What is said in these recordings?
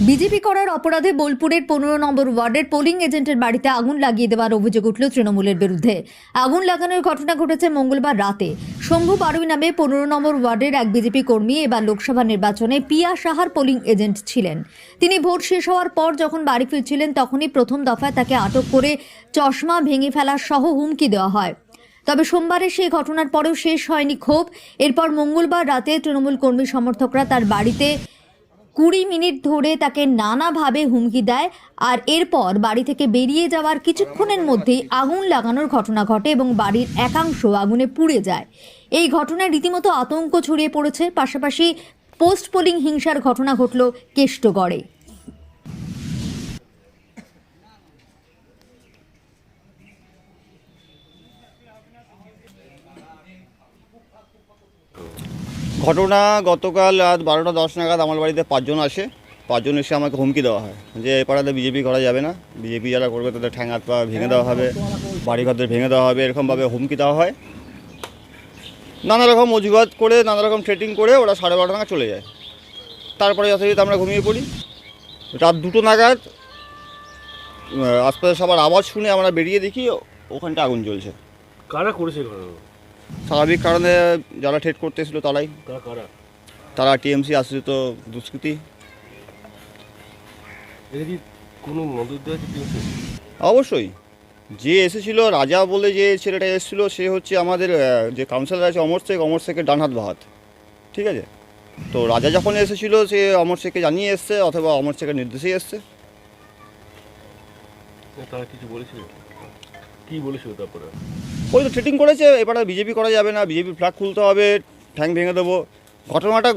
BJP করার অপরাধে বোলপুরের পনেরো নম্বর ওয়ার্ডের পোলিং এজেন্টের বাড়িতে আগুন লাগিয়ে দেওয়ার অভিযোগ উঠল তৃণমূলের বিরুদ্ধে। আগুন লাগানোর ঘটনা ঘটেছে মঙ্গলবার রাতে। শম্ভু বারুই নামে পনেরো নম্বর ওয়ার্ডের এক বিজেপি কর্মী এবার লোকসভা নির্বাচনে পিয়া সাহার পোলিং এজেন্ট ছিলেন। তিনি ভোট শেষ হওয়ার পর যখন বাড়ি ফিরছিলেন, তখনই প্রথম দফায় তাকে আটক করে চশমা ভেঙে ফেলার সহ হুমকি দেওয়া হয়। তবে সোমবারের সেই ঘটনার পরেও শেষ হয়নি ক্ষোভ। এরপর মঙ্গলবার রাতে তৃণমূল কর্মী সমর্থকরা তার বাড়িতে কুড়ি মিনিট ধরে তাকে নানাভাবে হুমকি দেয় আর এরপর বাড়ি থেকে বেরিয়ে যাওয়ার কিছুক্ষণের মধ্যেই আগুন লাগানোর ঘটনা ঘটে এবং বাড়ির একাংশ আগুনে পুড়ে যায়। এই ঘটনায় রীতিমতো আতঙ্ক ছড়িয়ে পড়েছে। পাশাপাশি পোস্ট পোলিং হিংসার ঘটনা ঘটল কেষ্টগড়ে। ঘটনা গতকাল রাত বারোটা দশ নাগাদ আমার বাড়িতে পাঁচজন আসে। পাঁচজন এসে আমাকে হুমকি দেওয়া হয় যে এ পাড়াতে বিজেপি করা যাবে না। বিজেপি যারা করবে তাদের ঠ্যাং হাত পা ভেঙে দেওয়া হবে, বাড়িঘরদের ভেঙে দেওয়া হবে, এরকমভাবে হুমকি দেওয়া হয়। নানা রকম অজুহাত করে, নানা রকম ট্রেটিং করে ওরা সাড়ে বারোটা নাগাদ চলে যায়। তারপরে যথাযথ আমরা ঘুমিয়ে পড়ি। রাত দুটো নাগাদ আশপাশে সবার আওয়াজ শুনে আমরা বেরিয়ে দেখি, ওখানটা আগুন জ্বলছে। কারা করেছে ঘটনা? স্বাভাবিক কারণে যারা ঠেট করতে এসেছিল তারাই। তারা টিএমসি দুষ্কৃতি। কোনো দেওয়া কি পেয়েছে অবশ্যই। যে এসেছিল রাজা বলে যে ছেলেটা এসেছিল সে হচ্ছে আমাদের যে কাউন্সিলর আছে অমর শেখ অমর শেখের ডানহাত বাহাত। ঠিক আছে? তো রাজা যখন এসেছিল সে অমর শেখকে জানিয়ে এসছে অথবা অমর শেখের নির্দেশেই এসছে। তারা কিছু বলেছিল? কি বলেছিল তারপরে? ওই তো ট্রেটিং করেছে, এবারে বিজেপি করা যাবে না বিজেপি ফ্ল্যাগ খুলতে হবে, ঠ্যাং ভেঙে দেবো। ঘটনাটা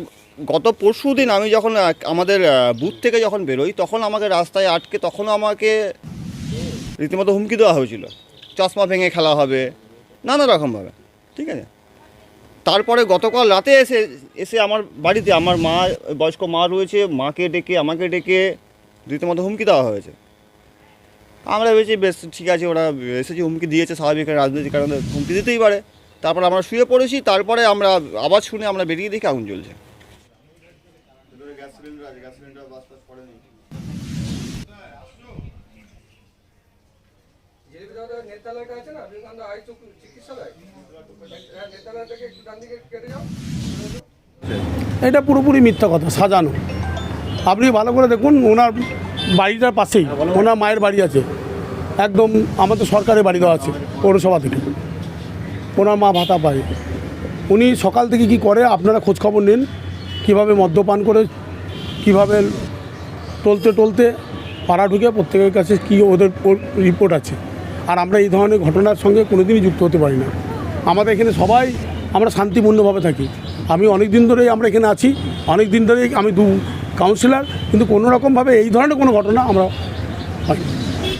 গত পরশু দিন আমি যখন আমাদের বুথ থেকে যখন বেরোই, তখন আমাকে রাস্তায় আটকে তখনও আমাকে রীতিমতো হুমকি দেওয়া হয়েছিল। চশমা ভেঙে খেলা হবে, নানা রকমভাবে ঠিক আছে? তারপরে গতকাল রাতে এসে এসে আমার বাড়িতে, আমার মা, বয়স্ক মা রয়েছে, মাকে ডেকে, আমাকে ডেকে রীতিমতো হুমকি দেওয়া হয়েছে। আমরা ভেবেছি বেশ ঠিক আছে ওরা এসেছে হুমকি দিয়েছে স্বাভাবিক রাজনৈতিক কারণে হুমকি দিতেই পারে। তারপর আমরা শুয়ে পড়েছি তারপরে আমরা আওয়াজ শুনে আমরা বেরিয়ে দেখি আগুন জ্বলছে। নেতালয়টা আছে না? বিবেকানন্দ আই চিকিৎসালয়? হ্যাঁ, নেতালয় থেকে একটু ডান দিকে কেটে যাও। এটা পুরোপুরি মিথ্যা কথা সাজানো। আপনি ভালো করে দেখুন ওনার বাড়িটার পাশেই, ওনার মায়ের বাড়ি আছে। একদম আমাদের সরকারের বাড়ি দেওয়া আছে, পৌরসভা থেকে। ওনার মা ভাতা পায়। উনি সকাল থেকে কি করে, আপনারা খোঁজখবর নিন, কীভাবে মদ্যপান করে, কীভাবে টলতে টলতে পাড়া ঢুকে প্রত্যেকের কাছে কি ওদের রিপোর্ট আছে। আর আমরা এই ধরনের ঘটনার সঙ্গে কোনোদিনই যুক্ত হতে পারি না। আমাদের এখানে সবাই, আমরা শান্তিপূর্ণভাবে থাকি। আমি অনেক দিন ধরেই আমরা এখানে আছি অনেক দিন ধরেই আমি দু কাউন্সিলর কিন্তু কোনো রকমভাবে এই ধরনের কোনো ঘটনা আমরা পাইনি